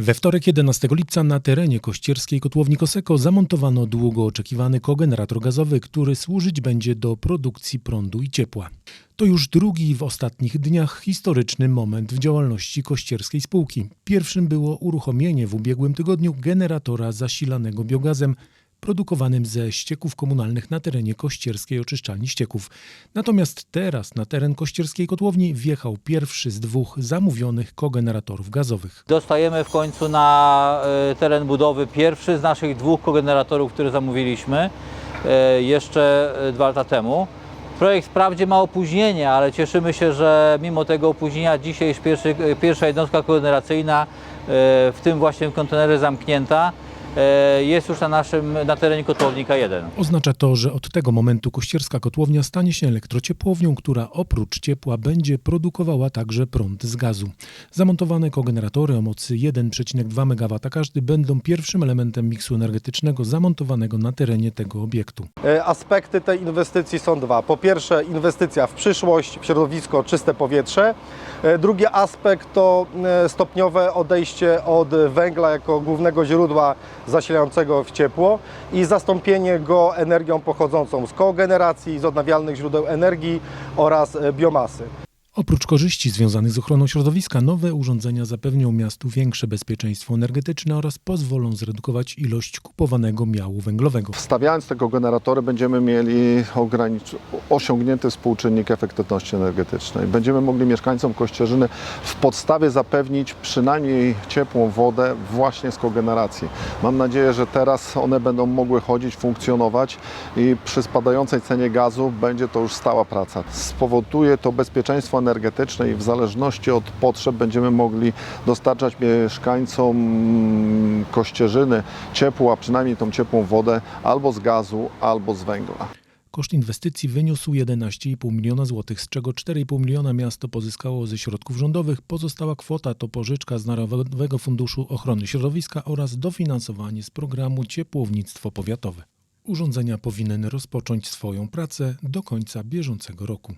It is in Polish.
We wtorek 11 lipca na terenie kościerskiej kotłowni Koseko zamontowano długo oczekiwany kogenerator gazowy, który służyć będzie do produkcji prądu i ciepła. To już drugi w ostatnich dniach historyczny moment w działalności kościerskiej spółki. Pierwszym było uruchomienie w ubiegłym tygodniu generatora zasilanego biogazem produkowanym ze ścieków komunalnych na terenie kościerskiej oczyszczalni ścieków. Natomiast teraz na teren kościerskiej kotłowni wjechał pierwszy z dwóch zamówionych kogeneratorów gazowych. Dostajemy w końcu na e, teren budowy pierwszy z naszych dwóch kogeneratorów, które zamówiliśmy e, jeszcze e, dwa lata temu. Projekt wprawdzie ma opóźnienie, ale cieszymy się, że mimo tego opóźnienia dzisiaj już pierwszy, pierwsza jednostka kogeneracyjna, w tym właśnie w zamknięta, jest już na naszym, na terenie kotłownika 1. Oznacza to, że od tego momentu kościerska kotłownia stanie się elektrociepłownią, która oprócz ciepła będzie produkowała także prąd z gazu. Zamontowane kogeneratory o mocy 1,2 MW każdy będą pierwszym elementem miksu energetycznego zamontowanego na terenie tego obiektu. E, Aspekty tej inwestycji są dwa. Po pierwsze, inwestycja w przyszłość, w środowisko, czyste powietrze. E, Drugi aspekt to e, stopniowe odejście od węgla jako głównego źródła zasilającego w ciepło i zastąpienie go energią pochodzącą z kogeneracji, z odnawialnych źródeł energii oraz biomasy. Oprócz korzyści związanych z ochroną środowiska, nowe urządzenia zapewnią miastu większe bezpieczeństwo energetyczne oraz pozwolą zredukować ilość kupowanego miału węglowego. Wstawiając tego generatory będziemy mieli osiągnięty współczynnik efektywności energetycznej. Będziemy mogli mieszkańcom Kościerzyny w podstawie zapewnić przynajmniej ciepłą wodę właśnie z kogeneracji. Mam nadzieję, że teraz one będą mogły chodzić, funkcjonować i przy spadającej cenie gazu będzie to już stała praca. Spowoduje to bezpieczeństwo energetyczne i w zależności od potrzeb będziemy mogli dostarczać mieszkańcom Kościerzyny ciepło, a przynajmniej tą ciepłą wodę albo z gazu, albo z węgla. Koszt inwestycji wyniósł 11,5 miliona złotych, z czego 4,5 miliona miasto pozyskało ze środków rządowych. Pozostała kwota to pożyczka z Narodowego Funduszu Ochrony Środowiska oraz dofinansowanie z programu Ciepłownictwo Powiatowe. Urządzenia powinny rozpocząć swoją pracę do końca bieżącego roku.